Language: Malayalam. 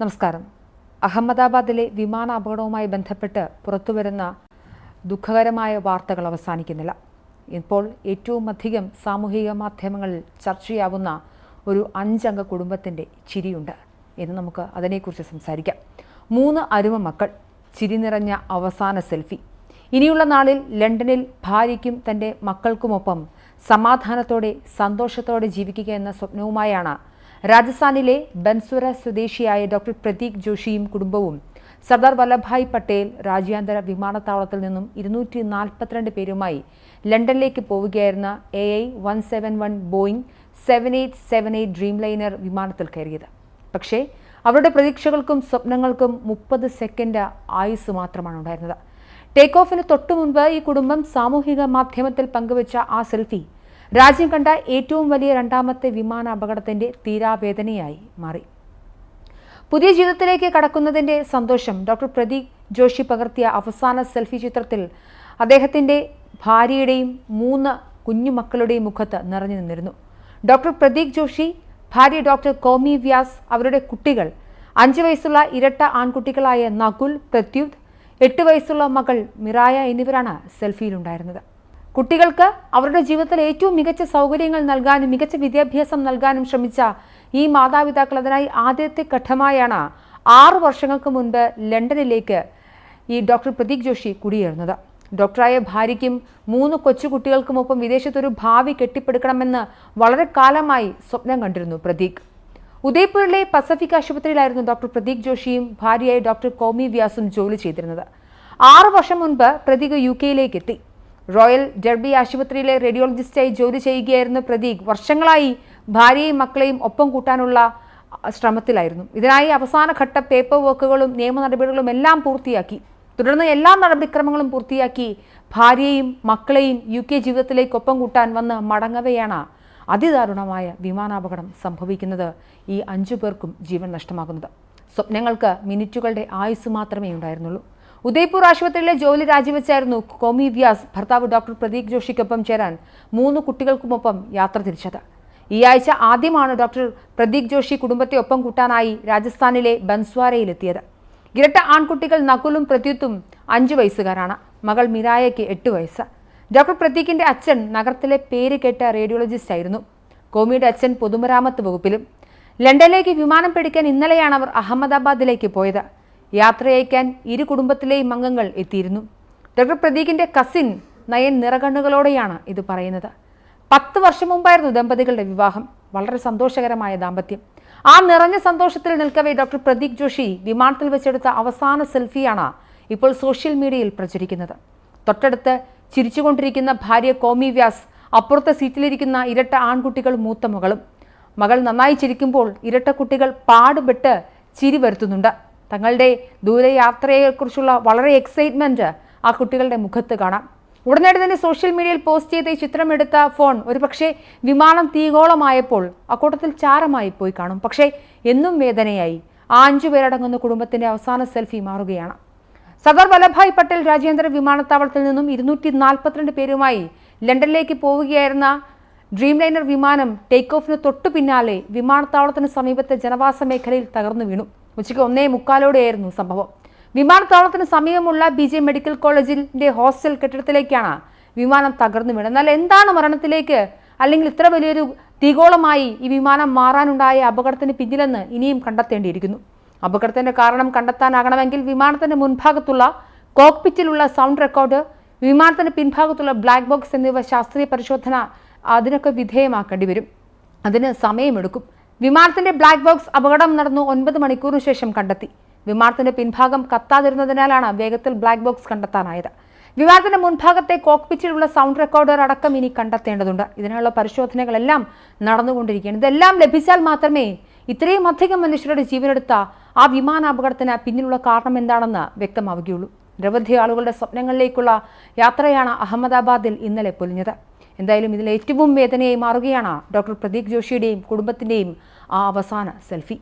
നമസ്കാരം. അഹമ്മദാബാദിലെ വിമാന അപകടവുമായി ബന്ധപ്പെട്ട് പുറത്തുവരുന്ന ദുഃഖകരമായ വാർത്തകൾ അവസാനിക്കുന്നില്ല. ഇപ്പോൾ ഏറ്റവും അധികം സാമൂഹിക മാധ്യമങ്ങളിൽ ചർച്ചയാവുന്ന ഒരു അഞ്ചംഗ കുടുംബത്തിന്റെ ചിരിയുണ്ട് എന്ന് നമുക്ക് അതിനെക്കുറിച്ച് സംസാരിക്കാം. മൂന്ന് അരുമ മക്കൾ ചിരി നിറഞ്ഞ അവസാന സെൽഫി. ഇനിയുള്ള നാളിൽ ലണ്ടനിൽ ഭാര്യയ്ക്കും തന്റെ മക്കൾക്കുമൊപ്പം സമാധാനത്തോടെ സന്തോഷത്തോടെ ജീവിക്കുക എന്ന സ്വപ്നവുമായാണ് രാജസ്ഥാനിലെ ബൻസുര സ്വദേശിയായ ഡോക്ടർ പ്രതീക് ജോഷിയും കുടുംബവും. സർദാർ വല്ലഭായ് പട്ടേൽ രാജ്യാന്തര വിമാനത്താവളത്തിൽ നിന്നും ഇരുന്നൂറ്റി നാൽപ്പത്തിരണ്ട് പേരുമായി ലണ്ടനിലേക്ക് പോവുകയായിരുന്ന A I one seven one Boeing seven eight seven eight Dreamliner വിമാനത്തിൽ കയറിയത്. പക്ഷേ അവരുടെ പ്രതീക്ഷകൾക്കും സ്വപ്നങ്ങൾക്കും മുപ്പത് സെക്കൻഡ് ആയുസ് മാത്രമാണ് ഉണ്ടായിരുന്നത്. ടേക്ക് ഓഫിന് തൊട്ടു മുൻപ് ഈ കുടുംബം സാമൂഹിക മാധ്യമത്തിൽ പങ്കുവച്ച ആ സെൽഫി രാജ്യം കണ്ട ഏറ്റവും വലിയ രണ്ടാമത്തെ വിമാന അപകടത്തിന്റെ തീരാവേദനയായി മാറി. പുതിയ ജീവിതത്തിലേക്ക് കടക്കുന്നതിന്റെ സന്തോഷം ഡോക്ടർ പ്രദീപ് ജോഷി പകർത്തിയ അവസാന സെൽഫി ചിത്രത്തിൽ അദ്ദേഹത്തിന്റെ ഭാര്യയുടെയും മൂന്ന് കുഞ്ഞുമക്കളുടെയും മുഖത്ത് നിറഞ്ഞു നിന്നിരുന്നു. ഡോക്ടർ പ്രദീപ് ജോഷി ഭാര്യ ഡോക്ടർ കോമി വ്യാസ് അവരുടെ കുട്ടികൾ അഞ്ച് വയസ്സുള്ള ഇരട്ട ആൺകുട്ടികളായ നകുൽ പ്രത്യുത് എട്ട് വയസ്സുള്ള മകൾ മിറായ എന്നിവരാണ് സെൽഫിയിലുണ്ടായിരുന്നത്. കുട്ടികൾക്ക് അവരുടെ ജീവിതത്തിൽ ഏറ്റവും മികച്ച സൗകര്യങ്ങൾ നൽകാനും മികച്ച വിദ്യാഭ്യാസം നൽകാനും ശ്രമിച്ച ഈ മാതാപിതാക്കൾ അതിനായി ആദ്യത്തെ ഘട്ടമായാണ് ആറ് വർഷങ്ങൾക്ക് മുൻപ് ലണ്ടനിലേക്ക് ഈ ഡോക്ടർ പ്രതീക് ജോഷി കുടിയേറുന്നത്. ഡോക്ടറായ ഭാര്യയ്ക്കും മൂന്ന് കൊച്ചുകുട്ടികൾക്കുമൊപ്പം വിദേശത്തൊരു ഭാവി കെട്ടിപ്പടുക്കണമെന്ന് വളരെ കാലമായി സ്വപ്നം കണ്ടിരുന്നു പ്രതീക്. ഉദയ്പൂരിലെ പസഫിക് ആശുപത്രിയിലായിരുന്നു ഡോക്ടർ പ്രതീക് ജോഷിയും ഭാര്യയായ ഡോക്ടർ കോമി വ്യാസും ജോലി ചെയ്തിരുന്നത്. ആറു വർഷം മുൻപ് പ്രതീക് യു കെയിലേക്ക് എത്തി. റോയൽ ഡെർബി ആശുപത്രിയിലെ റേഡിയോളജിസ്റ്റായി ജോലി ചെയ്യുകയായിരുന്ന പ്രതീക് വർഷങ്ങളായി ഭാര്യയും മക്കളെയും ഒപ്പം കൂട്ടാനുള്ള ശ്രമത്തിലായിരുന്നു. ഇതിനായി അവസാന ഘട്ട പേപ്പർ വർക്കുകളും നിയമ നടപടികളും എല്ലാം പൂർത്തിയാക്കി. തുടർന്ന് എല്ലാ നടപടിക്രമങ്ങളും പൂർത്തിയാക്കി ഭാര്യയും മക്കളെയും യു കെ ജീവിതത്തിലേക്ക് ഒപ്പം കൂട്ടാൻ വന്ന് മടങ്ങവെയാണ് അതിദാരുണമായ വിമാനാപകടം സംഭവിക്കുന്നത് ഈ അഞ്ചു പേർക്കും ജീവൻ നഷ്ടമാകുന്നത്. സ്വപ്നങ്ങൾക്ക് മിനിറ്റുകളുടെ ആയുസ് മാത്രമേ ഉണ്ടായിരുന്നുള്ളൂ. ഉദയ്പൂർ ആശുപത്രിയിലെ ജോലി രാജിവെച്ചായിരുന്നു കോമി വ്യാസ്. ഭർത്താവ് ഡോക്ടർ പ്രദീപ് ജോഷിക്കൊപ്പം ചേരാൻ മൂന്ന് കുട്ടികൾക്കുമൊപ്പം യാത്ര തിരിച്ചത്. ഈ ആഴ്ച ആദ്യമാണ് ഡോക്ടർ പ്രദീപ് ജോഷി കുടുംബത്തെ ഒപ്പം കൂട്ടാനായി രാജസ്ഥാനിലെ ബൻസ്വാരയിലെത്തിയത്. ഇരട്ട ആൺകുട്ടികൾ നകുലും പ്രത്യുത്തും അഞ്ചു വയസ്സുകാരാണ്. മകൾ മിരായയ്ക്ക് എട്ട് വയസ്സ്. ഡോക്ടർ പ്രതീകിന്റെ അച്ഛൻ നഗരത്തിലെ പേര് കേട്ട റേഡിയോളജിസ്റ്റ് ആയിരുന്നു. കോമിയുടെ അച്ഛൻ പൊതുമരാമത്ത് വകുപ്പിലും. ലണ്ടനിലേക്ക് വിമാനം പിടിക്കാൻ ഇന്നലെയാണ് അവർ അഹമ്മദാബാദിലേക്ക് പോയത്. യാത്രയയക്കാൻ ഇരു കുടുംബത്തിലെയും അംഗങ്ങൾ എത്തിയിരുന്നു. ഡോക്ടർ പ്രതീകിന്റെ കസിൻ നയൻ നിറകണ്ണുകളോടെയാണ് ഇത് പറയുന്നത്. പത്ത് വർഷം മുമ്പായിരുന്നു ദമ്പതികളുടെ വിവാഹം. വളരെ സന്തോഷകരമായ ദാമ്പത്യം. ആ നിറഞ്ഞ സന്തോഷത്തിൽ നിൽക്കവേ ഡോക്ടർ പ്രതീക് ജോഷി വിമാനത്തിൽ വെച്ചെടുത്ത അവസാന സെൽഫിയാണ് ഇപ്പോൾ സോഷ്യൽ മീഡിയയിൽ പ്രചരിക്കുന്നത്. തൊട്ടടുത്ത് ചിരിച്ചുകൊണ്ടിരിക്കുന്ന ഭാര്യ കോമി വ്യാസ് അപ്പുറത്തെ സീറ്റിലിരിക്കുന്ന ഇരട്ട ആൺകുട്ടികൾ മൂത്ത മകളും. മകൾ നന്നായി ചിരിക്കുമ്പോൾ ഇരട്ട കുട്ടികൾ പാടുപെട്ട് ചിരി വരുത്തുന്നുണ്ട്. തങ്ങളുടെ ദൂരയാത്രയെക്കുറിച്ചുള്ള വളരെ എക്സൈറ്റ്മെന്റ് ആ കുട്ടികളുടെ മുഖത്ത് കാണാം. ഉടനടി തന്നെ സോഷ്യൽ മീഡിയയിൽ പോസ്റ്റ് ചെയ്ത ഈ ചിത്രമെടുത്ത ഫോൺ ഒരുപക്ഷെ വിമാനം തീഗോളമായപ്പോൾ അക്കൂട്ടത്തിൽ ചാരമായി പോയി കാണും. പക്ഷേ എന്നും വേദനയായി. ആ അഞ്ചു പേരടങ്ങുന്ന കുടുംബത്തിന്റെ അവസാന സെൽഫി മാറുകയാണ്. സർദാർ വല്ലഭായ് പട്ടേൽ രാജ്യാന്തര വിമാനത്താവളത്തിൽ നിന്നും ഇരുന്നൂറ്റി നാൽപ്പത്തിരണ്ട് പേരുമായി ലണ്ടനിലേക്ക് പോവുകയായിരുന്ന ഡ്രീം ലൈനർ വിമാനം ടേക്ക് ഓഫിന് തൊട്ടു പിന്നാലെ വിമാനത്താവളത്തിന് സമീപത്തെ ജനവാസ മേഖലയിൽ തകർന്നു വീണു. ഉച്ചയ്ക്ക് ഒന്നേ മുക്കാലോടെയായിരുന്നു സംഭവം. വിമാനത്താവളത്തിന് സമീപമുള്ള ബി ജെ മെഡിക്കൽ കോളേജിന്റെ ഹോസ്റ്റൽ കെട്ടിടത്തിലേക്കാണ് വിമാനം തകർന്നു വീണത്. എന്നാൽ എന്താണ് മരണത്തിലേക്ക് അല്ലെങ്കിൽ ഇത്ര വലിയൊരു തീഗോളമായി ഈ വിമാനം മാറാനുണ്ടായ അപകടത്തിന് പിന്നിലെന്ന് ഇനിയും കണ്ടെത്തേണ്ടിയിരിക്കുന്നു. അപകടത്തിന്റെ കാരണം കണ്ടെത്താനാകണമെങ്കിൽ വിമാനത്തിന്റെ മുൻഭാഗത്തുള്ള കോക്പിറ്റിലുള്ള സൗണ്ട് റെക്കോർഡ് വിമാനത്തിന്റെ പിൻഭാഗത്തുള്ള ബ്ലാക്ക് ബോക്സ് എന്നിവ ശാസ്ത്രീയ പരിശോധന അതിനൊക്കെ വിധേയമാക്കേണ്ടി വരും. അതിന് സമയമെടുക്കും. വിമാനത്തിന്റെ ബ്ലാക്ക് ബോക്സ് അപകടം നടന്നു ഒൻപത് മണിക്കൂറിന് ശേഷം കണ്ടെത്തി. വിമാനത്തിന്റെ പിൻഭാഗം കത്താതിരുന്നതിനാലാണ് വേഗത്തിൽ ബ്ലാക്ക് ബോക്സ് കണ്ടെത്താനായത്. വിമാനത്തിന്റെ മുൻഭാഗത്തെ കോക്പിച്ചിലുള്ള സൗണ്ട് റെക്കോർഡർ അടക്കം ഇനി കണ്ടെത്തേണ്ടതുണ്ട്. ഇതിനുള്ള പരിശോധനകളെല്ലാം നടന്നുകൊണ്ടിരിക്കുകയാണ്. ഇതെല്ലാം ലഭിച്ചാൽ മാത്രമേ ഇത്രയും അധികം മനുഷ്യരുടെ ജീവനെടുത്ത ആ വിമാന വിമാനാപകടത്തിന് പിന്നിലുള്ള കാരണം എന്താണെന്ന് വ്യക്തമാവുകയുള്ളൂ. നിരവധി ആളുകളുടെ സ്വപ്നങ്ങളിലേക്കുള്ള യാത്രയാണ് അഹമ്മദാബാദിൽ ഇന്നലെ പൊലിഞ്ഞത്. എന്തായാലും ഇതിൽ ഏറ്റവും വേദനയായി മാറുകയാണ് ഡോക്ടർ പ്രദീപ് ജോഷിയുടെയും കുടുംബത്തിന്റെയും ആ അവസാന സെൽഫി.